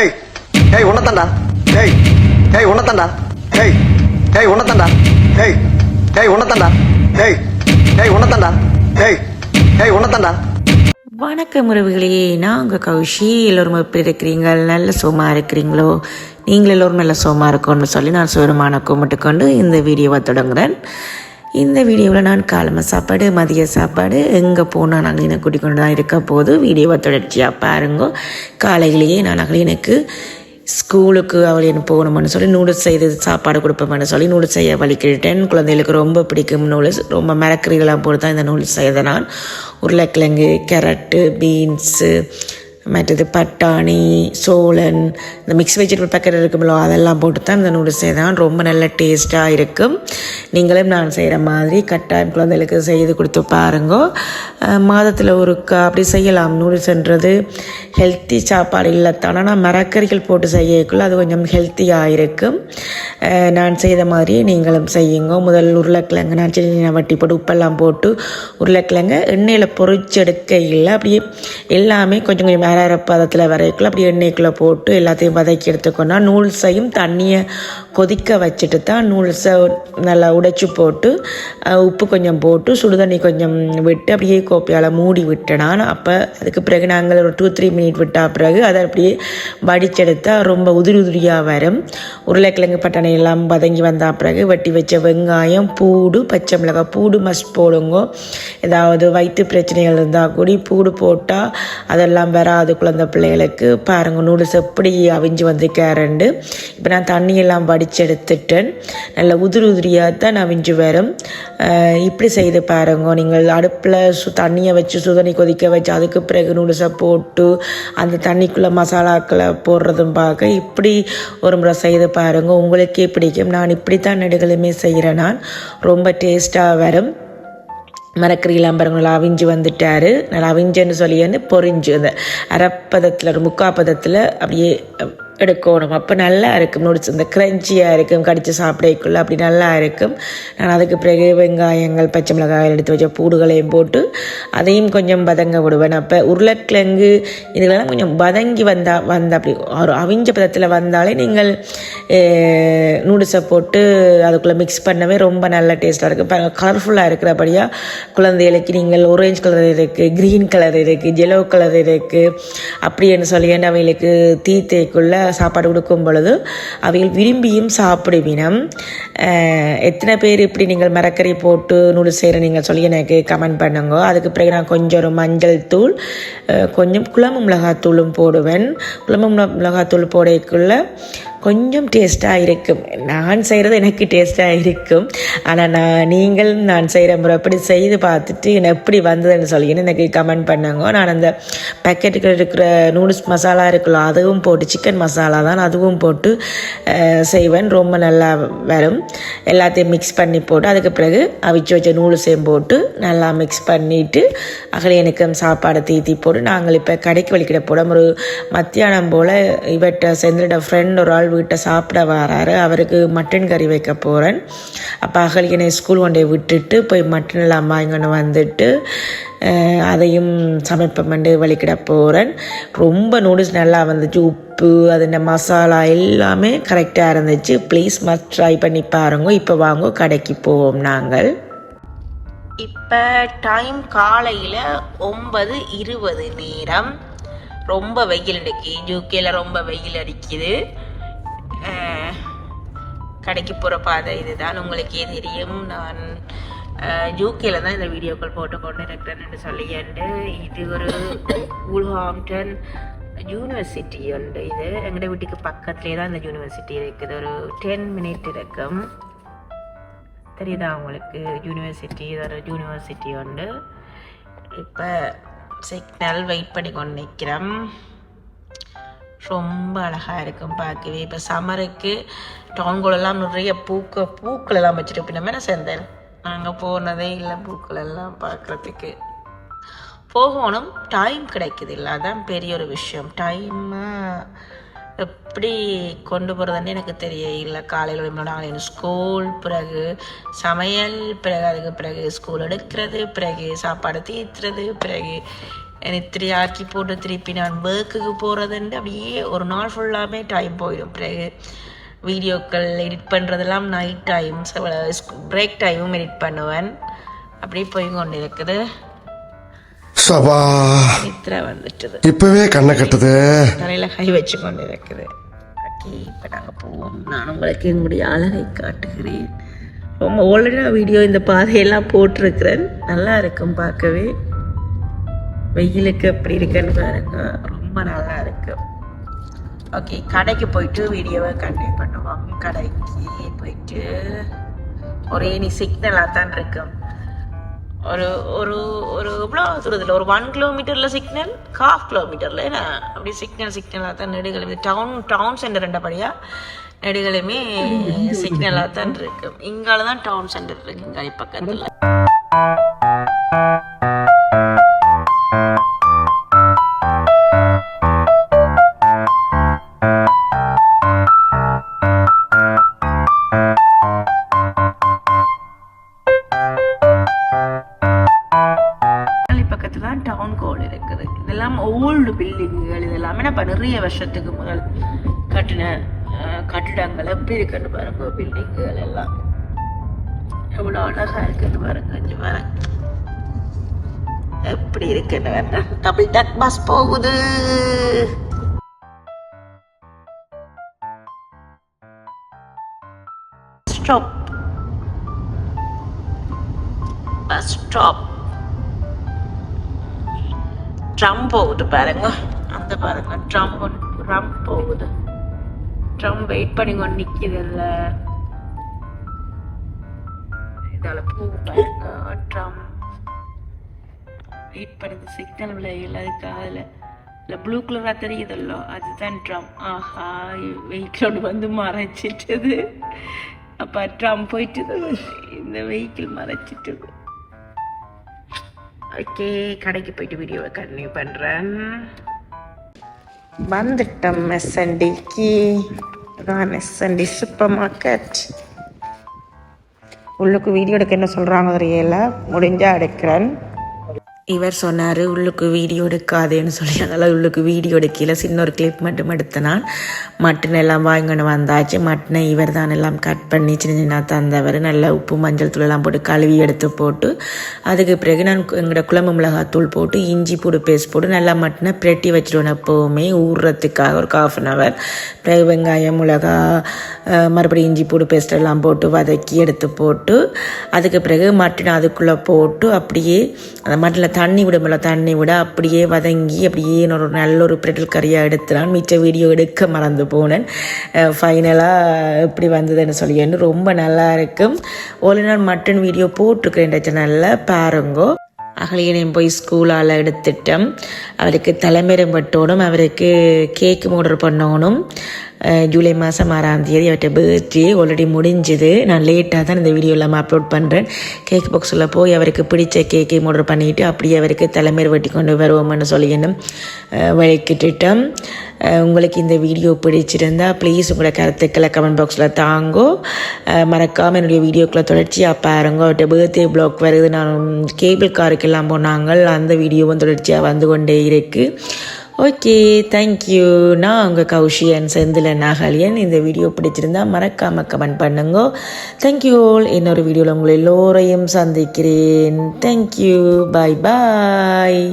ஏய் ஏய் உன்னதாண்டா ஏய் ஏய் உன்னதாண்டா ஏய் ஏய் உன்னதாண்டா ஏய் ஏய் உன்னதாண்டா ஏய் ஏய் உன்னதாண்டா ஏய் ஏய் உன்னதாண்டா வணக்கம் உறவுகளே. நான் உங்கள் கௌஷி. எல்லோரும் எப்படி இருக்கிறீங்க? நல்ல சோமா இருக்கிறீங்களோ? நீங்கள் எல்லோரும் நல்ல சோமா இருக்கணும்னு சொல்லி நான் சுவரமான கும்பிட்டு கொண்டு இந்த வீடியோவை தொடங்குறேன். இந்த வீடியோவில் நான் காலமை சாப்பாடு மதிய சாப்பாடு எங்கே போனால் நாங்கள் எனக்கு கூட்டிக் தான் இருக்க போது வீடியோவை தொடர்ச்சியாக பாருங்க. காலையிலேயே நான் எனக்கு ஸ்கூலுக்கு அவள் என்ன போகணும்னு சொல்லி நூடுல்ஸ் செய்து சாப்பாடு கொடுப்போம்னு சொல்லி நூடுல்ஸ் செய்ய வலிக்கிட்டேன். குழந்தைகளுக்கு ரொம்ப பிடிக்கும் நூடுல்ஸ் ரொம்ப மரக்கறிகளாக போட்டு தான் இந்த நூடுல்ஸ் செய்த நான். உருளைக்கிழங்கு கேரட்டு பீன்ஸு மற்றது பட்டாணி சோளன் இந்த மிக்ஸ் வெஜிடபிள் பேக்கெட் இருக்குமில்லோ அதெல்லாம் போட்டு தான் இந்த நூடுல்ஸ் செய்தான். ரொம்ப நல்ல டேஸ்ட்டாக இருக்கும். நீங்களும் நான் செய்கிற மாதிரி கட்டாயம் குழந்தைகளுக்கு செய்து கொடுத்து பாருங்க. மாதத்தில் ஒரு க அப்படி செய்யலாம். நூடுல்ஸ்ன்றது ஹெல்த்தி சாப்பாடு இல்லைத்தான் ஆனால் மரக்கறிகள் போட்டு செய்யக்குள்ள அது கொஞ்சம் ஹெல்த்தியாக இருக்கும். நான் செய்த மாதிரி நீங்களும் செய்யுங்க. முதல் உருளைக்கிழங்கு நான் சின்ன வட்டி போட்டு உப்பெல்லாம் போட்டு உருளைக்கிழங்கு எண்ணெயில் பொறிச்செடுக்க இல்லை அப்படியே எல்லாமே கொஞ்சம் கொஞ்சம் வேற பதத்தில் வரைக்குள்ள அப்படியே எண்ணெய்க்குள்ளே போட்டு எல்லாத்தையும் வதக்கி எடுத்துக்கோனா நூல்ஸையும் தண்ணியை கொதிக்க வச்சுட்டு தான் நூல்ஸை நல்லா உடைச்சி போட்டு உப்பு கொஞ்சம் போட்டு சுடுதண்ணி கொஞ்சம் விட்டு அப்படியே கோப்பையால் மூடி விட்டேனான் அப்போ அதுக்கு பிறகு நாங்கள் ஒரு டூ த்ரீ மினிட் விட்டா பிறகு அதை அப்படியே வடிச்செடுத்தால் ரொம்ப உதிரி உதிரியாக வரும். உருளைக்கிழங்கு பட்டாணி எல்லாம் வதங்கி வந்தால் பிறகு வெட்டி வச்ச வெங்காயம் பூடு பச்சை மிளகாய் பூடு மஸ்ட் போடுங்கோ. ஏதாவது வயிற்று பிரச்சனைகள் இருந்தால் கூடி பூடு போட்டால் அதெல்லாம் வராது குழந்தை பிள்ளைகளுக்கு. பாருங்கள் நூடுல்ஸ் எப்படி அவிஞ்சு வந்து கேரண்டு. இப்போ நான் தண்ணியெல்லாம் வடி வடிச்செடுத்துட்டேன் நல்ல உதிரி உதிரியாக தான் நவிஞ்சு வரும். இப்படி செய்து பாருங்க. நீங்கள் அடுப்பில் சு தண்ணியை வச்சு சுதண்ணி கொதிக்க வச்சு அதுக்கு பிறகு நூடுல்ஸை போட்டு அந்த தண்ணிக்குள்ளே மசாலாக்களை போடுறதும் பார்க்க இப்படி ஒரு முறை செய்து பாருங்க. உங்களுக்கே பிடிக்கும். நான் இப்படி தான் நெடுகளுமே செய்கிறேன். நான் ரொம்ப டேஸ்ட்டாக வரும். மரக்கறியெல்லாம் பாருங்க நல்லா அவிஞ்சு வந்துட்டாரு. நல்லா அவிஞ்சன்னு சொல்லியன்னு பொறிஞ்சு பொரிஞ்சு அந்த அரப்பதத்தில் ஒரு முக்காப்பதத்தில் அப்படியே எடுக்கணும். அப்போ நல்லா இருக்கும். நூடுல்ஸ் இந்த க்ரன்ச்சியாக இருக்கும். கடித்து சாப்பிடக்குள்ள அப்படி நல்லா இருக்கும். நான் அதுக்கு பிறகு வெங்காயங்கள் பச்சை மிளகாய் எடுத்து வச்ச பூடுகளையும் போட்டு அதையும் கொஞ்சம் பதங்க விடுவேன். அப்போ உருளைக்கிழங்கு இதுகளெல்லாம் கொஞ்சம் வதங்கி வந்தால் வந்த அப்படி ஒரு அவிஞ்ச பதத்தில் வந்தாலே நீங்கள் நூடுல்ஸை போட்டு அதுக்குள்ளே மிக்ஸ் பண்ணவே ரொம்ப நல்ல டேஸ்ட்டாக இருக்கும். பாருங்கள் கலர்ஃபுல்லாக இருக்கிறபடியாக குழந்தைகளுக்கு நீங்கள் ஒரேஞ்ச் கலர் இருக்குது க்ரீன் கலர் இருக்குது ஜெலோ கலர் இருக்குது அப்படின்னு சொல்லி அவைகளுக்கு தீ தேய்க்குள்ள சாப்பாடு கொடுக்கும் பொழுது அவைகள் விரும்பியும் சாப்பிடுவினம். எத்தனை பேர் இப்படி நீங்கள் மரக்கறி போட்டு நூல் செய்கிற நீங்கள் சொல்லி எனக்கு கமெண்ட் பண்ணுங்க. அதுக்கு பிறகு நான் கொஞ்சம் ஒரு மஞ்சள் தூள் கொஞ்சம் குழம்பு மிளகாத்தூளும் போடுவேன். குழம்பு மிளகாத்தூள் போடக்குள்ளே கொஞ்சம் டேஸ்ட்டாக இருக்கும். நான் செய்கிறது எனக்கு டேஸ்ட்டாக இருக்கும். ஆனால் நான் நீங்கள் நான் செய்கிற முறை எப்படி செய்து பார்த்துட்டு எனக்கு எப்படி வந்ததுன்னு சொல்லின்னு எனக்கு கமெண்ட் பண்ணுங்க. நான் அந்த பேக்கெட்டுக்கு இருக்கிற நூடுல்ஸ் மசாலா இருக்குல்ல அதுவும் போட்டு சிக்கன் மசாலா தான் அதுவும் போட்டு செய்வேன். ரொம்ப நல்லா வரும். எல்லாத்தையும் மிக்ஸ் பண்ணி போட்டு அதுக்கு பிறகு அவிச்சு வச்ச நூடுல்ஸையும் போட்டு நல்லா மிக்ஸ் பண்ணிவிட்டு அகல எனக்கு சாப்பாடை தீத்தி போட்டு நாங்கள் இப்போ கடைக்கு வலிக்கிட போட ஒரு மத்தியானம் போல் இவட்ட செந்திரோட ஃப்ரெண்ட் ஒரு ஆள் வீட்டை சாப்பிட வராரு. அவருக்கு மட்டன் கறி வைக்க போகிறேன் அப்போ அகலியனை ஸ்கூல் ஒன்றை விட்டுட்டு போய் மட்டன் எல்லாம் வாங்கின்னு வந்துட்டு அஹ், அதையும் சமைப்பமெண்டு வழிக்கிட போகிறேன் ரொம்ப நூடுல்ஸ் நல்லா வந்துச்சு உப்பு அது மசாலா எல்லாமே கரெக்டாக இருந்துச்சு. ப்ளீஸ் மஸ்ட் ட்ரை பண்ணி பாருங்க. இப்போ வாங்க கடைக்கு போவோம் நாங்கள். இப்போ டைம் காலையில் ஒன்பது இருபது நேரம். ரொம்ப வெயில் அடிக்கு யூகேல ரொம்ப வெயில் அடிக்குது. கடைக்கு போகிற பாதை இதுதான். உங்களுக்கே தெரியும்? நான் யூகேல தான் இந்த வீடியோக்கள் போட்டு கொண்டு இருக்கிறேன்னு சொல்லிட்டு இது ஒரு ஊல்ஹாம்டன் யூனிவர்சிட்டி உண்டு இது. எங்களோட வீட்டுக்கு பக்கத்துலேயே தான் இந்த யூனிவர்சிட்டி இருக்குது. ஒரு டென் மினிட் இருக்கும். தெரியுதா உங்களுக்கு? யூனிவர்சிட்டி இது ஒரு யூனிவர்சிட்டி உண்டு. இப்போ சிக்னல் வெயிட் பண்ணி கொண்டு நிற்கிறோம் ரொம்ப அழகாக இருக்கும் பார்க்கவே. இப்போ சம்மருக்கு டவுன்குள்ளெல்லாம் நிறைய பூக்க பூக்கள் எல்லாம் வச்சுட்டு இப்போ நம்ம என்ன செந்தல் நாங்கள் போனதே இல்லை பூக்கள் எல்லாம் பார்க்குறதுக்கு. போகணும். டைம் கிடைக்குது இல்லை. அதான் பெரிய ஒரு விஷயம். டைம் எப்படி கொண்டு போகிறதுன்னு எனக்கு தெரிய இல்லை காலையில் ஒரு ஸ்கூல் பிறகு சமையல் பிறகு அதுக்கு பிறகு ஸ்கூல் எடுக்கிறது பிறகு சாப்பாடு தீர்த்துறது பிறகு இத்திரி ஆக்கி போட்டு திருப்பி நான் ஒர்க்குக்கு போகிறதுன்ட்டு அப்படியே ஒரு நாள் ஃபுல்லாமே டைம் போயிடும். பிறகு வீடியோக்கள் எடிட் பண்ணுறதெல்லாம் நைட் டைம் பிரேக் டைமும் எடிட் பண்ணுவேன். அப்படியே போய் கொண்டு இருக்குது சபா நித்ரா வந்துட்டுது. இப்பவே கண்ணை கட்டுது. தலையில் கை வச்சு கொண்டு இருக்குது ஓகே இப்போ நாங்கள் போவோம். நான் உங்களுக்கு என்னுடைய அழகை காட்டுகிறேன். ரொம்ப ஆல்ரெடி நான் வீடியோ இந்த பாதையெல்லாம் போட்டிருக்கிறேன். நல்லா இருக்கும் பார்க்கவே. வெயிலுக்கு எப்படி இருக்குன்னு பாருங்க. ரொம்ப நல்லா இருக்கும் ஓகே கடைக்கு போயிட்டு வீடியோவை கண்டினியூ பண்ணுவோம். கடைக்கு போயிட்டு ஒரே நீ சிக்னலாக தான் இருக்கும் ஒரு ஒரு ஒரு எவ்வளோ தூரத்தில்? ஒரு ஒன் கிலோமீட்டரில் சிக்னல் ஹாஃப் கிலோமீட்டரில் ஏன்னா அப்படி சிக்னல் சிக்னலாக தான் நெடுகளுமே டவுன் டவுன் சென்டர் ரெண்டபடியாக நெடுகளுமே சிக்னலாக தான் இருக்கும் இங்கால தான் டவுன் சென்டர் இருக்கு. இங்காலி பக்கத்தில். டவுன் கோல் இருக்குது. இதெல்லாம் ஓல்டு பில்டிங்குகள் இதெல்லாம் நம்ம நிறைய வருஷத்துக்கு முதல் கட்டின கட்டிடங்கள். எப்படி இருக்குன்னு பாருங்க பில்டிங்குகள் எல்லாம். எவ்வளோ அழகா இருக்குன்னு பாருங்க கொஞ்சம் பாருங்க. எப்படி இருக்குன்னு வேண்டாம் டபுள் டக் பஸ் போகுது. ஸ்டாப் பஸ் ஸ்டாப் ட்ரம் போகுது பாருங்க. அந்த பாருங்க ட்ரம் ட்ரம் போகுது. ட்ரம் வெயிட் பண்ணி கொண்டு நிற்கிதுல்ல இதால பூ பாருங்க ட்ரம் வெயிட் பண்ணுது சிக்னல் விளையல அதுக்காக அதில் இல்லை ப்ளூ கலராக தெரியுதல்லோ அதுதான் ட்ரம் ஆஹா வெஹிக்கிளோடு வந்து மறைச்சிட்டது. அப்போ ட்ரம் போயிட்டுது. இந்த வெஹிக்கிள் மறைச்சிட்டது. ஓகே கடைக்கு போயிட்டு வீடியோவை கண்டினியூ பண்ணுறேன் வந்துட்டோம் எஸ்என்டிக்கு அதான் எஸ்என்டி சூப்பர் மார்க்கெட் உள்ளுக்கு வீடியோ எடுக்க என்ன சொல்கிறாங்க தெரியல. முடிஞ்சால் எடுக்கிறேன். இவர் சொன்னார் உள்ளுக்கு வீடியோ எடுக்காதேன்னு சொல்லி. அதெல்லாம் உள்ளுக்கு வீடியோ எடுக்கல. சின்ன ஒரு கிளிப் மட்டும் எடுத்து மட்டன் எல்லாம் வாங்கின்னு வந்தாச்சு. மட்டனை இவர் தான் எல்லாம் கட் பண்ணி சின்ன சின்ன தந்தவர். நல்லா உப்பு மஞ்சள் தூள் எல்லாம் போட்டு கழுவி எடுத்து போட்டு அதுக்கு பிறகு நான் எங்களோட குழம்பு மிளகாத்தூள் போட்டு இஞ்சி பூடு பேஸ்ட் போட்டு நல்லா மட்டனை பிரட்டி வச்சிடுவேன் எப்போவுமே. ஊறுறதுக்காக ஒரு காஃப் அன் ஹவர் பிறகு வெங்காயம் மிளகா மறுபடியும் இஞ்சி பூடு பேஸ்ட் எல்லாம் போட்டு வதக்கி எடுத்து போட்டு அதுக்கு பிறகு மட்டன் அதுக்குள்ளே போட்டு அப்படியே அந்த மட்டனில் தண்ணி விடுமில்ல தண்ணி விட. அப்படியே வதங்கி அப்படியே ஒரு நல்ல ஒரு பிரெட்டல் கறியாக எடுத்துனான் மிச்ச வீடியோ எடுக்க மறந்து போனேன். ஃபைனலாக எப்படி வந்ததுன்னு சொல்லி ரொம்ப நல்லா இருக்கும். ஒரு நாள் மட்டன் வீடியோ போட்டிருக்கிறேன் சேனலில் பாருங்கோ. அகலியனையும் போய் ஸ்கூலால் எடுத்துட்டோம். அவருக்கு தலைமைரம் பட்டோனும் அவருக்கு கேக்கு ஆர்டர் பண்ணணும். ஜூலை மாதம் ஆறாம் தேதி அவர்கிட்ட பர்த்டே ஆல்ரெடி முடிஞ்சுது. நான் லேட்டாக தான் இந்த வீடியோ இல்லாமல் அப்லோட் பண்ணுறேன் கேக் பாக்ஸில் போய் அவருக்கு பிடிச்ச கேக்கை ஆர்டர் பண்ணிவிட்டு அப்படியே அவருக்கு தலைமையில் வெட்டி கொண்டு வருவோம்னு சொல்லிக்கணும் வழிக்கிட்டுட்டோம். உங்களுக்கு இந்த வீடியோ பிடிச்சிருந்தா ப்ளீஸ் உங்களோட கருத்துக்களை கமெண்ட் பாக்ஸில் தாங்கோ. மறக்காமல் என்னுடைய வீடியோக்களை தொடர்ச்சியாக பாருங்க. அவர்கிட்ட பர்த்டே பிளாக் வருது. நான் கேபிள் காருக்கெல்லாம் போனாங்க. அந்த வீடியோவும் தொடர்ச்சியாக வந்து கொண்டே இருக்குது ஓகே தேங்க்யூ நான் உங்கள் கௌஷியன் செந்தில நாகலியன். இந்த வீடியோ பிடிச்சிருந்தா மறக்காமல் கமெண்ட் பண்ணுங்க. தேங்க்யூ ஆல் இன்னொரு வீடியோவில் உங்களை எல்லோரையும் சந்திக்கிறேன். தேங்க்யூ பாய் பாய்